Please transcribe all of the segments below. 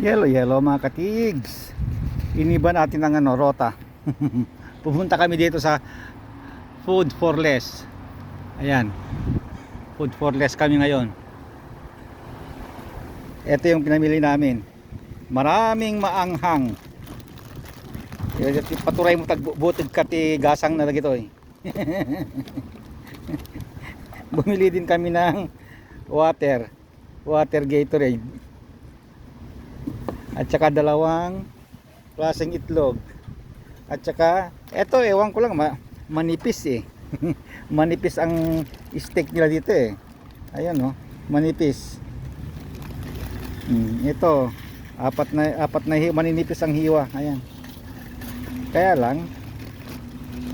Yellow, yellow mga katigs. Iniba natin ang ano, rota. Pupunta kami dito sa Food for Less. Ayan. Food for Less kami ngayon. Ito yung pinamili namin. Maraming maanghang. Paturay mo tagbutid ka ti gasang na dagito eh. Bumili din kami ng water. Water Gatorade. At saka dalawang klaseng itlog. At saka, eto ewan ko lang, ma- manipis eh. manipis ang steak nila dito eh. Ayan oh, manipis. Hmm, ito, apat na apat na maninipis ang hiwa. Ayan. Kaya lang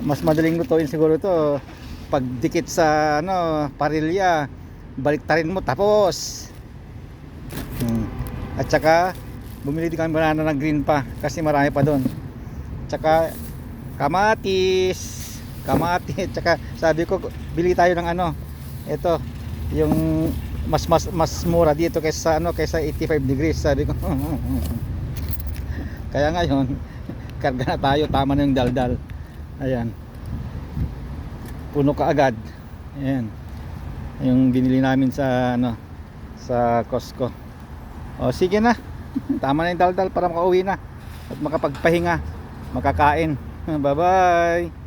mas madaling lutuin siguro ito pag dikit sa ano, parilya, baliktarin mo tapos. Hmm. At saka bumili din kami banana ng green pa kasi marami pa doon. Tsaka kamatis, kamatis, tsaka sabi ko bili tayo ng ano, ito, yung mas mas mas mura dito kaysa ano kaysa 85 degrees sabi ko. Kaya ngayon, karga na tayo, tama na yung daldal. Ayan. Puno ka agad. Ayan. Yung binili namin sa ano sa Costco. O sige na. Tama na yung daldal para makauwi na at makapagpahinga, makakain. Bye-bye.